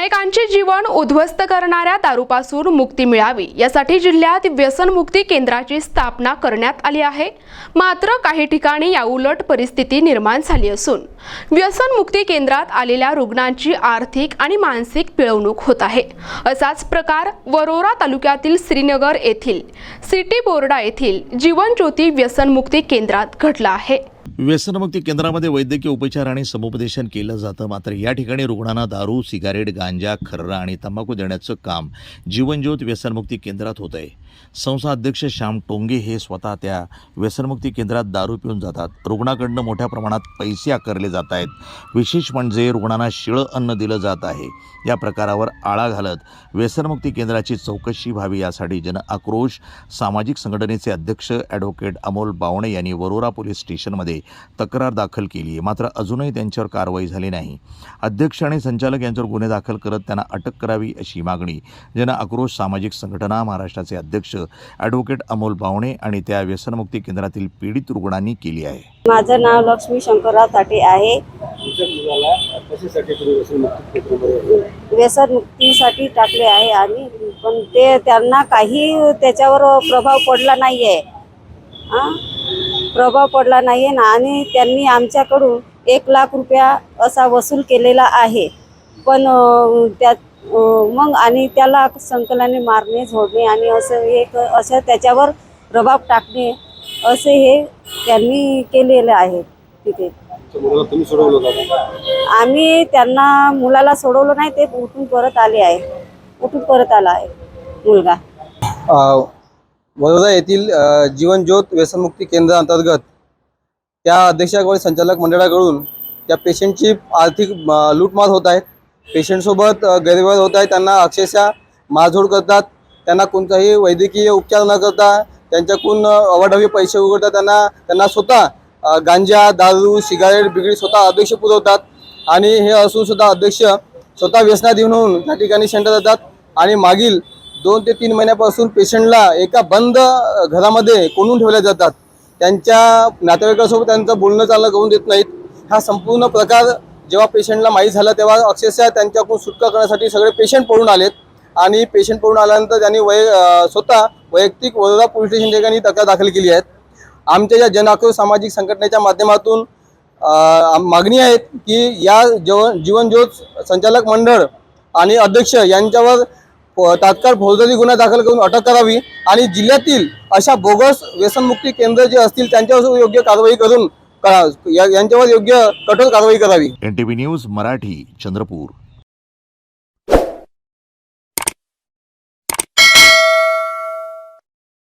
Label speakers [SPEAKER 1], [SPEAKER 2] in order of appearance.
[SPEAKER 1] अनेकांचे जीवन उद्ध्वस्त करणाऱ्या दारूपासून मुक्ती मिळावी यासाठी जिल्ह्यात व्यसनमुक्ती केंद्राची स्थापना करण्यात आली आहे. मात्र काही ठिकाणी याउलट परिस्थिती निर्माण झाली असून व्यसनमुक्ती केंद्रात आलेल्या रुग्णांची आर्थिक आणि मानसिक पिळवणूक होत आहे. असाच प्रकार वरोरा तालुक्यातील श्रीनगर येथील सिटी बोर्डा येथील जीवनज्योती व्यसनमुक्ती केंद्रात घडला आहे.
[SPEAKER 2] व्यसनमुक्ती केंद्रामध्ये वैद्यकीय उपचार आणि समुपदेशन केलं जातं. मात्र या ठिकाणी रुग्णांना दारू सिगारेट गांजा खर्रा आणि तंबाखू देण्याचं काम जीवनज्योत व्यसनमुक्ती केंद्रात होत आहे संस्था अध्यक्ष श्याम टोंगे हे स्वतः त्या व्यसनमुक्ती केंद्रात दारू पिऊन जातात. रुग्णाकडनं मोठ्या प्रमाणात पैसे आकारले जात आहेत. विशेष म्हणजे रुग्णांना शिळं अन्न दिलं जात आहे. या प्रकारावर आळा घालत व्यसनमुक्ती केंद्राची चौकशी व्हावी यासाठी जन आक्रोश सामाजिक संघटनेचे अध्यक्ष ॲडव्होकेट अमोल बावणे यांनी वरोरा पोलीस स्टेशनमध्ये तक्रार दाखल केली आहे. मात्र अजूनही त्यांच्यावर कारवाई झाली नाही. अध्यक्ष आणि संचालक यांच्यावर गुन्हे दाखल करत त्यांना अटक करावी अशी मागणी जन आक्रोश सामाजिक संघटना महाराष्ट्राचे अध्यक्ष ॲडव्होकेट अमोल बावणे आणि त्या व्यसनमुक्ती केंद्रातील पीडित रुग्णांनी केली आहे.
[SPEAKER 3] माझं नाव लक्ष्मी शंकरराव ताटे आहे.
[SPEAKER 4] तुमच्या मुलाला कशासाठी तुम्ही व्यसनमुक्ती केंद्रामध्ये
[SPEAKER 3] व्यसन मुक्तीसाठी टाकले आहे आणि पण ते त्यांना काही त्याच्यावर प्रभाव पडला नाही आहे हां? प्रभाव पडला नाही आहे ना. आणि त्यांनी आमच्याकडून एक लाख रुपया असा वसूल केलेला आहे. पण अं, मग आणि त्याला संकलाने मारणे झोडणे आणि असं एक असं त्याच्यावर प्रभाव टाकणे असे हे त्यांनी केलेलं आहे तिथे.
[SPEAKER 4] तुमच्या मुलाला तुम्ही सोडवलं का?
[SPEAKER 3] आम्ही त्यांना मुलाला सोडवलं नाही ते उठून परत आले आहे. उठून परत आला आहे मुलगा.
[SPEAKER 5] वडोदा येथील जीवनज्योत व्यसनमुक्ती केंद्र अंतर्गत त्या अध्यक्षाकडे संचालक मंडळाकडून त्या पेशंटची आर्थिक लूटमार होत आहेत पेशंटसोबत गैरव्यवहार होत आहे. त्यांना अक्षरशः मारझोड करतात. त्यांना कोणताही वैद्यकीय उपचार न करता त्यांच्याकडून अवाढवी पैसे उघडतात त्यांना त्यांना स्वतः गांजा दारू सिगारेट बिगडी स्वतः अध्यक्ष पुरवतात. आणि हे असून सुद्धा अध्यक्ष स्वतः व्यसनाधीन होऊन त्या ठिकाणी सेंटर जातात आणि मागील दोन ते तीन महिन्यापासून पेशंटला एका बंद घरामध्ये कोणून ठेवल्या जातात. त्यांच्या नातेवाईकासोबत त्यांचं बोलणं चालणं करून देत नाहीत. हा संपूर्ण प्रकार जेव्हा पेशंटला माहीत झाला तेव्हा अक्षरशः त्यांच्याकडून सुटका करण्यासाठी सगळे पेशंट पळून आलेत. आणि पेशंट पळून आल्यानंतर त्यांनी वय स्वतः वैयक्तिक वडोदा पोलीस स्टेशन ठिकाणी तक्रार दाखल केली आहेत आमच्या ज्या जनाक्रोश सामाजिक संघटनेच्या माध्यमातून मागणी आहेत की या जीवन जीवनज्योत संचालक मंडळ आणि अध्यक्ष यांच्यावर तात्काळ फौजदारी गुन्हा दाखल करून अटक करावी आणि जिल्ह्यातील अशा बोगस व्यसनमुक्ती केंद्र जे असतील त्यांच्यावर योग्य कारवाई करून या- यांच्यावर योग्य कठोर कारवाई करावी.
[SPEAKER 2] NTV news Marathi Chandrapur.